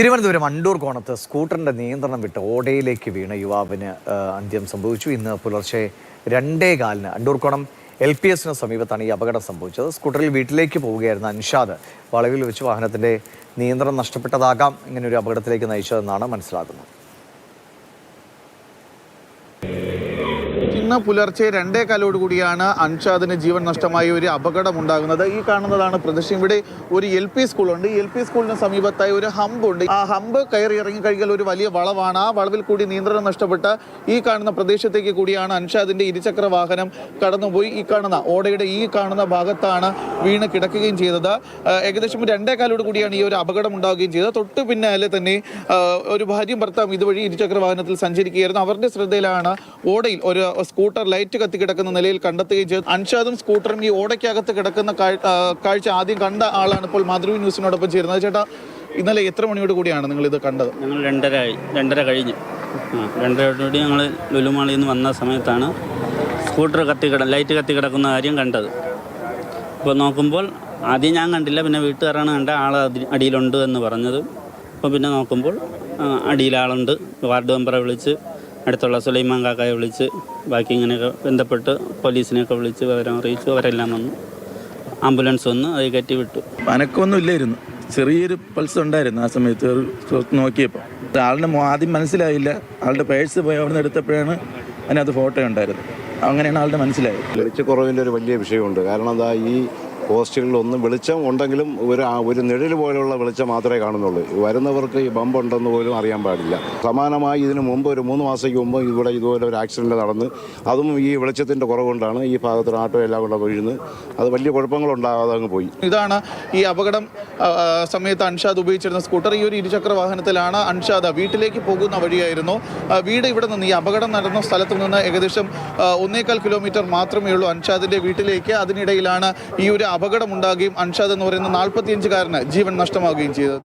Thiruvananthapuram undoer കോണത്ത് സ്കൂട്ടറിന്റെ നിയന്ത്രണം വിട്ട് ഓടയിലേക്ക് വീണ യുവാവിന് അന്ത്യം സംഭവിച്ചു. ഇന്ന് പുലർച്ചെ രണ്ടേ കാലിന് അണ്ടൂർ കോണം എൽ പി എസിന് സമീപത്താണ് ഈ അപകടം സംഭവിച്ചത്. സ്കൂട്ടറിൽ വീട്ടിലേക്ക് പോവുകയായിരുന്ന അൻഷാദ് വളവിൽ വെച്ച് വാഹനത്തിന്റെ നിയന്ത്രണം നഷ്ടപ്പെട്ടതാകാം. ഇങ്ങനെ ഒരു അപകടത്തിലേക്ക് നയിച്ചതെന്നാണ് മനസ്സിലാക്കുന്നത്. ഇന്ന് പുലർച്ചെ രണ്ടേ കാലോടുകൂടിയാണ് അൻഷാദിന് ജീവൻ നഷ്ടമായ ഒരു അപകടം ഉണ്ടാകുന്നത്. ഈ കാണുന്നതാണ് പ്രദർശനം. ഇവിടെ ഒരു എൽ പി സ്കൂളുണ്ട്. എൽ പി സ്കൂളിന് സമീപത്തായി ഒരു ഹമ്പ് ഉണ്ട്. ആ ഹമ്പ് കയറി ഇറങ്ങി കഴിഞ്ഞാൽ ഒരു വലിയ വളവാണ്. ആ വളവിൽ കൂടി നിയന്ത്രണം നഷ്ടപ്പെട്ട ഈ കാണുന്ന പ്രദേശത്തേക്ക് കൂടിയാണ് അൻഷാദിന്റെ ഇരുചക്ര വാഹനം കടന്നുപോയി. ഈ കാണുന്ന ഓടയുടെ ഈ കാണുന്ന ഭാഗത്താണ് വീണ് കിടക്കുകയും ചെയ്തത്. ഏകദേശം രണ്ടേ കാലോട് കൂടിയാണ് ഈ ഒരു അപകടം ഉണ്ടാവുകയും ചെയ്തത്. തൊട്ട് പിന്നാലെ തന്നെ ഒരു ഭാര്യയും ഭർത്താവും ഇതുവഴി ഇരുചക്ര വാഹനത്തിൽ സഞ്ചരിക്കുകയായിരുന്നു. അവരുടെ ശ്രദ്ധയിലാണ് ഓടയിൽ ഒരു സ്കൂട്ടർ ലൈറ്റ് കത്തി കിടക്കുന്ന നിലയിൽ കണ്ടെത്തുകയും ചെയ്തു. അൻഷാദും സ്കൂട്ടറും ഈ ഓടയ്ക്കകത്ത് കിടക്കുന്ന കാഴ്ച ആദ്യം കണ്ട ആളാണ് ഇപ്പോൾ മാതൃവി ന്യൂസിനോടൊപ്പം ചേരുന്നത്. ചേട്ടാ ഇന്നലെ എത്ര മണിയോട് കൂടിയാണ് നിങ്ങൾ ഇത് കണ്ടത്? ഞങ്ങൾ രണ്ടര രണ്ടര കഴിഞ്ഞ്. രണ്ടരയോടുകൂടി ഞങ്ങൾ ലുലുമാളിൽ നിന്ന് വന്ന സമയത്താണ് സ്കൂട്ടർ കത്തി കിട ലൈറ്റ് കത്തി കിടക്കുന്ന കാര്യം കണ്ടത്. ഇപ്പോൾ നോക്കുമ്പോൾ ആദ്യം ഞാൻ കണ്ടില്ല പിന്നെ വീട്ടുകാരാണ് കണ്ട ആൾ അടിയിലുണ്ട് എന്ന് പറഞ്ഞത്. അപ്പോൾ പിന്നെ നോക്കുമ്പോൾ അടിയിലാളുണ്ട് വാർഡ് മെമ്പറെ വിളിച്ച് അടുത്തുള്ള സുലൈമാൻ കാക്കയെ വിളിച്ച് ബാക്കി ഇങ്ങനെയൊക്കെ ബന്ധപ്പെട്ട് പോലീസിനെയൊക്കെ വിളിച്ച് വിവരം അറിയിച്ചു അവരെല്ലാം വന്നു ആംബുലൻസ് വന്ന് അത് കയറ്റി വിട്ടു. അനക്കമൊന്നും ഇല്ലായിരുന്നു. ചെറിയൊരു പൾസ് ഉണ്ടായിരുന്നു ആ സമയത്ത്. നോക്കിയപ്പോൾ. ആളുടെ ആദ്യം മനസ്സിലായില്ല. ആളുടെ പേഴ്സ് പോയി അവിടെ നിന്ന് എടുത്തപ്പോഴാണ് അതിനകത്ത് ഫോട്ടോ ഉണ്ടായിരുന്നത്. അങ്ങനെയാണ് ആളുടെ മനസ്സിലായത്. വെളിച്ചക്കുറവിന്റെ ഒരു വലിയ വിഷയമുണ്ട്. കാരണം എന്താ ഈ പോസ്റ്റുകളിലൊന്നും വെളിച്ചം ഉണ്ടെങ്കിലും ഒരു ഒരു നിഴൽ പോലെയുള്ള വെളിച്ചം മാത്രമേ കാണുന്നുള്ളൂ. വരുന്നവർക്ക് ഈ ബമ്പ് ഉണ്ടെന്ന് പോലും അറിയാൻ പാടില്ല. സമാനമായി ഇതിന് മുമ്പ് ഒരു മൂന്ന് മാസത്തേക്ക് മുമ്പ് ഇവിടെ ഇതുപോലെ ഒരു ആക്സിഡന്റ് നടന്ന് അതും ഈ വെളിച്ചത്തിന്റെ കുറവുകൊണ്ടാണ് ഈ ഭാഗത്ത് ആട്ടോ എല്ലാം കൂടെ വീഴുന്നത്. അത് വലിയ കുഴപ്പങ്ങളുണ്ടാകാതെ അങ്ങ് പോയി. ഇതാണ് ഈ അപകടം സമയത്ത് അൻഷാദ് ഉപയോഗിച്ചിരുന്ന സ്കൂട്ടർ. ഈ ഒരു ഇരുചക്ര വാഹനത്തിലാണ് അൻഷാദ് വീട്ടിലേക്ക് പോകുന്ന വഴിയായിരുന്നു. വീട് ഇവിടെ നിന്ന് ഈ അപകടം നടന്ന സ്ഥലത്തു നിന്ന് ഏകദേശം ആ, ഒന്നേകാൽ കിലോമീറ്റർ മാത്രമേ ഉള്ളൂ അൻഷാദിന്റെ വീട്ടിലേക്ക്. അതിനിടയിലാണ് ഈ ഒരു അപകടം ഉണ്ടാകുകയും അൻഷാദ് എന്ന് പറയുന്ന നാൽപ്പത്തിയഞ്ചുകാരന് ജീവൻ നഷ്ടമാവുകയും ചെയ്തത്